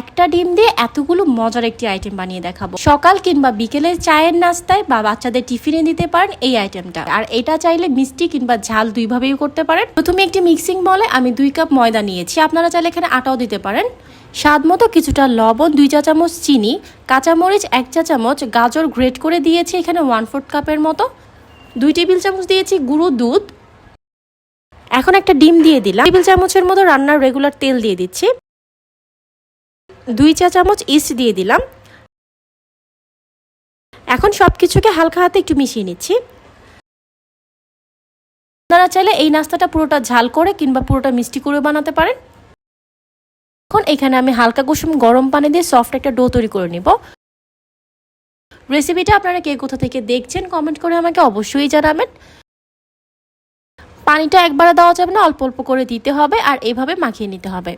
একটা ডিম দিয়ে এতগুলো মজার একটি আইটেম বানিয়ে দেখাবো। সকাল কিংবা বিকেলের চায়ের নাস্তায় বা বাচ্চাদের টিফিনে দিতে পারেন এই আইটেমটা আর এটা চাইলে মিষ্টি কিংবা ঝাল দুইভাবেই করতে পারেন। প্রথমে একটি মিক্সিং বলে আমি দুই কাপ ময়দা নিয়েছি। আপনারা চাইলে এখানে আটাও দিতে পারেন। স্বাদ মতো কিছুটা লবণ, দুই চা চামচ চিনি কাঁচামরিচ এক চা চামচ গাজর গ্রেট করে দিয়েছি এখানে ওয়ান ফোর্থ কাপের মতো। দুই টেবিল চামচ দিয়েছি গুঁড়ো দুধ। এখন একটা ডিম দিয়ে দিলাম। টেবিল চামচের মতো রান্নার রেগুলার তেল দিয়ে দিচ্ছি। দুই চা চামচ ইস্ট দিয়ে দিলাম। এখন সব কিছুকে হালকা হাতে একটু মিশিয়ে নিচ্ছি। আপনারা চাইলে এই নাস্তাটা পুরোটা ঝাল করে কিংবা পুরোটা মিষ্টি করে বানাতে পারেন। এখন এখানে আমি হালকা কুসুম গরম পানি দিয়ে সফট একটা ডো তৈরি করে নিব। রেসিপিটা আপনারা কে কোথা থেকে দেখছেন কমেন্ট করে আমাকে অবশ্যই জানাবেন। পানিটা একবারে দেওয়া যাবে না, অল্প অল্প করে দিতে হবে আর এভাবে মাখিয়ে নিতে হবে।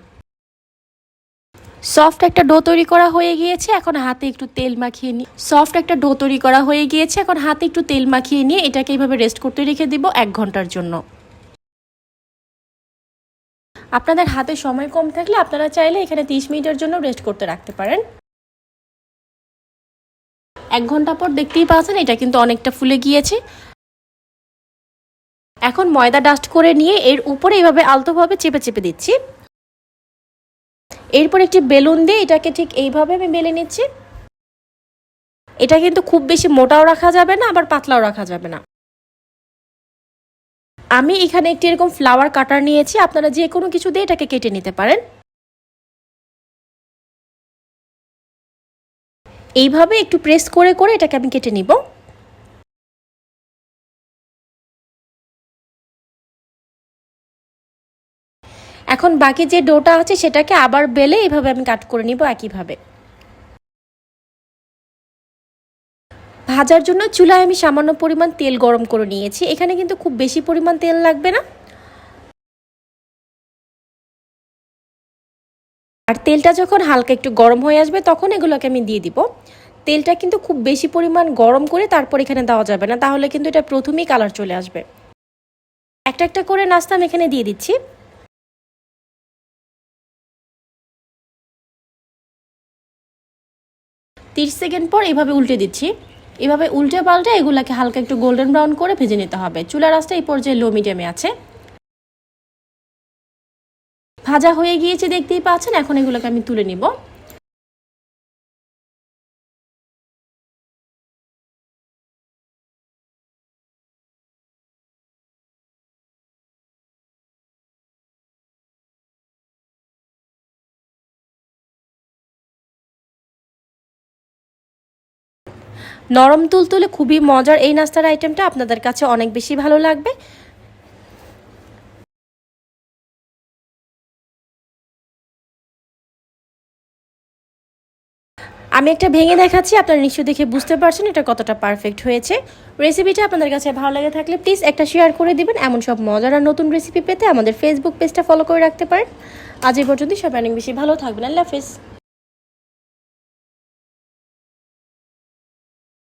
সফট একটা ডো তৈরি করা হয়ে গিয়েছে, এখন হাতে একটু তেল মাখিয়ে নিই সফট একটা ডো তৈরি করা হয়ে গিয়েছে, এখন হাতে একটু তেল মাখিয়ে নিয়ে এটাকে এইভাবে রেস্ট করতে রেখে দিব এক ঘণ্টার জন্য। আপনাদের হাতে সময় কম থাকলে আপনারা চাইলে এখানে তিরিশ মিনিটের জন্য রেস্ট করতে রাখতে পারেন। এক ঘণ্টা পর দেখতেই পাচ্ছেন এটা কিন্তু অনেকটা ফুলে গিয়েছে। এখন ময়দা ডাস্ট করে নিয়ে এর উপরে এইভাবে আলতোভাবে চেপে চেপে দিচ্ছি। এরপর একটি বেলুন দিয়ে এটাকে ঠিক এইভাবে আমি বেলে নিচ্ছি। এটা কিন্তু খুব বেশি মোটাও রাখা যাবে না, আবার পাতলাও রাখা যাবে না। আমি এখানে একটি এরকম ফ্লাওয়ার কাটার নিয়েছি, আপনারা যে কোনো কিছু দিয়ে এটাকে কেটে নিতে পারেন। এইভাবে একটু প্রেস করে করে এটাকে আমি কেটে নিব। এখন বাকি যে ডোটা আছে সেটাকে আবার বেলে এভাবে আমি কাট করে নিব একইভাবে। ভাজার জন্য চুলায় আমি সামান্য পরিমাণ তেল গরম করে নিয়েছি। এখানে কিন্তু খুব বেশি পরিমাণ তেল লাগবে না। আর তেলটা যখন হালকা একটু গরম হয়ে আসবে তখন এগুলোকে আমি দিয়ে দিব। তেলটা কিন্তু খুব বেশি পরিমাণ গরম করে তারপর এখানে দেওয়া যাবে না। তাহলে কিন্তু এটা প্রথমেই কালার চলে আসবে। একটা একটা করে নাস্তা আমি এখানে দিয়ে দিচ্ছি। তিরিশ সেকেন্ড পর এভাবে উল্টে দিচ্ছি। এভাবে উল্টে পাল্টে এগুলাকে হালকা একটু গোল্ডেন ব্রাউন করে ভেজে নিতে হবে। চুলা রাস্তা এই পর্যায়ে লো মিডিয়ামে আছে। ভাজা হয়ে গিয়েছে, দেখতেই পাচ্ছেন। এখন এগুলোকে আমি তুলে নিব। নরম তুলতুলে খুবই মজার এই নাস্তার আইটেমটা আপনাদের কাছে অনেক বেশি ভালো লাগবে। আমি একটা ভেঙে দেখাচ্ছি, আপনারা নিশ্চয়ই দেখে বুঝতে পারছেন এটা কতটা পারফেক্ট হয়েছে। রেসিপিটা আপনাদের কাছে ভালো লাগে থাকলে প্লিজ একটা শেয়ার করে দিবেন, এমন সব মজার আর নতুন রেসিপি পেতে আমাদের ফেসবুক পেজটা ফলো করে রাখতে পারেন। আজ এই পর্যন্ত সবাই অনেক বেশি ভালো থাকবেন। আল্লাহ হাফিজ।